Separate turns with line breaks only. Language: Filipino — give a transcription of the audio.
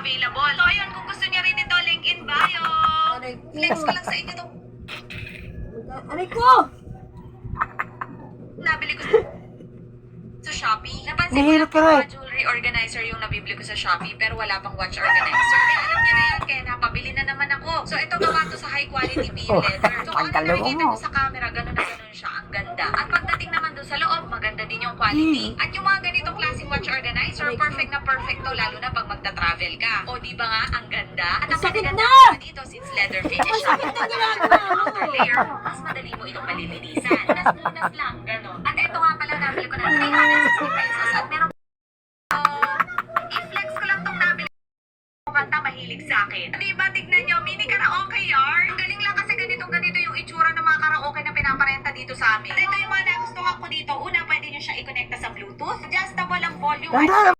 available. So ayun, kung gusto niya rin ito, link in bio. Flex ko lang sa inyo to.
Aray ko!
Nabili ko sa, sa Shopee. Napansin ko
na
mga jewelry organizer yung nabibili ko sa Shopee pero wala pang watch organizer. Kaya alam niya na yan, kaya napabili na naman ako. So ito gawa to sa high quality bead
Oh,
leather. So kung ano nakikita ko sa camera, ganun na ganun siya. Ang ganda. At pagdating naman doon sa loob, maganda din yung quality.
Hmm.
At yung mga ganitong klaseng watch organizer, perfect na perfect to lalo na pag magta-travel ka. O di ba nga, ang ganda? At ang
sakit na!
dito, since leather finish,
Ang sakit na ginagawa mo!
layer, mas madali mo itong malilinisan. Nas-lunas lang, gano'n. At ito nga pala, nabili ko na 360 pesos at meron Oh, kanta mahilig sa akin. Di ba, tignan nyo, mini karaoke yard. Galing lang kasi ganitong ganito yung itsura ng mga karaoke na pinaparenta dito sa amin. Ito yung mga nagustuhan ko dito. Una, pwede nyo siya i-connecta sa Bluetooth. Adjustable ang volume.